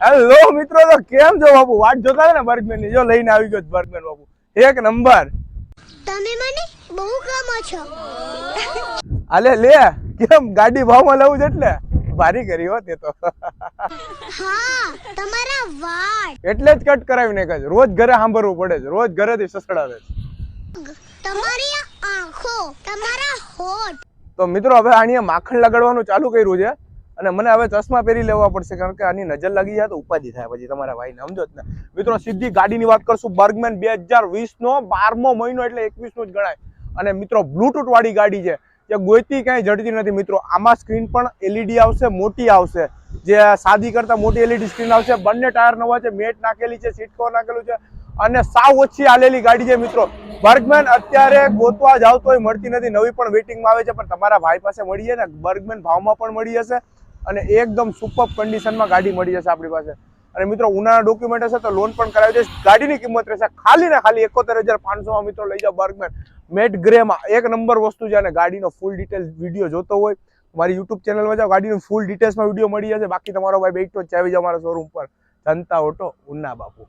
Hello મિત્રો તો કેમ છો બાપુ? વાટ જોતા ને બર્ગમેનની જો લઈને આવી ગયો બર્ગમેન બાપુ. એક નંબર. તમે મને બહુ ગમો છો. અલે લે કેમ ગાડી ભાવમાં લઉં છે એટલે? ભારી કરી હો તે તો. હા તમારા વાળ. એટલે જ કટ કરાવી ને છે. રોજ ઘરે સાંભળવું પડે છે. રોજ ઘરેથી સસડાવે છે. તમારી આંખો તમારા હોઠ. તો મિત્રો હવે આણીએ માખણ લગાડવાનું ચાલુ કર્યું છે. અને મને હવે ચશ્મા પહેરી લેવા પડશે, કારણ કે આની નજર લાગી જાય તો ઉપાધિ થાય પછી તમારા ભાઈને, સમજો જ ને. મિત્રો, સીધી ગાડીની વાત કરશું, બર્ગમેન બે હજાર વીસનો બારમો મહિનો એટલે એકવીસનો જ ગણાય. અને મિત્રો બ્લુટૂથ વાળી ગાડી છે, જે ગોયતી કાંઈ જડતી નથી. મિત્રો, આમાં સ્ક્રીન પણ એલઈડી આવશે, મોટી આવશે. જે સાદી કરતા મોટી એલઈડી સ્ક્રીન આવશે. બંને ટાયર નવા છે, મેટ નાખેલી છે સીટ કવર નાખેલું છે, અને સાવ ઓછી આલેલી ગાડી છે, મિત્રો. બર્ગમેન અત્યારે ગોતવા જાવ તોય મળતી નથી. નવી પણ વેટિંગમાં આવે છે, પણ તમારા ભાઈ પાસે મળી જાય ને, બર્ગમેન ભાવમાં પણ મળી જશે અને એકદમ સુપર કન્ડિશનમાં ગાડી મળી જશે આપણી પાસે. અને મિત્રો ઉનાળા ડોક્યુમેન્ટ હશે તો લોન પણ કરાવી દઈશ. ગાડીની કિંમત રહેશે ખાલી ને ખાલી એકોતેર હજાર પાંચસોમાં મિત્રો લઈ જાઓ બર્ગમેન મેટ ગ્રેમાં એક નંબર વસ્તુ છે અને ગાડીનો ફૂલ ડિટેલ વીડિયો જોતો હોય. મારી યુટ્યુબ ચેનલમાં જાઓ, ગાડીનો ફૂલ ડિટેલ્સમાં વીડિયો મળી જશે. બાકી તમારો ભાઈ બેઠો ચાવી જાઓ મારા શોરૂમ પર. જનતા ઓટો ઉના બાપુ.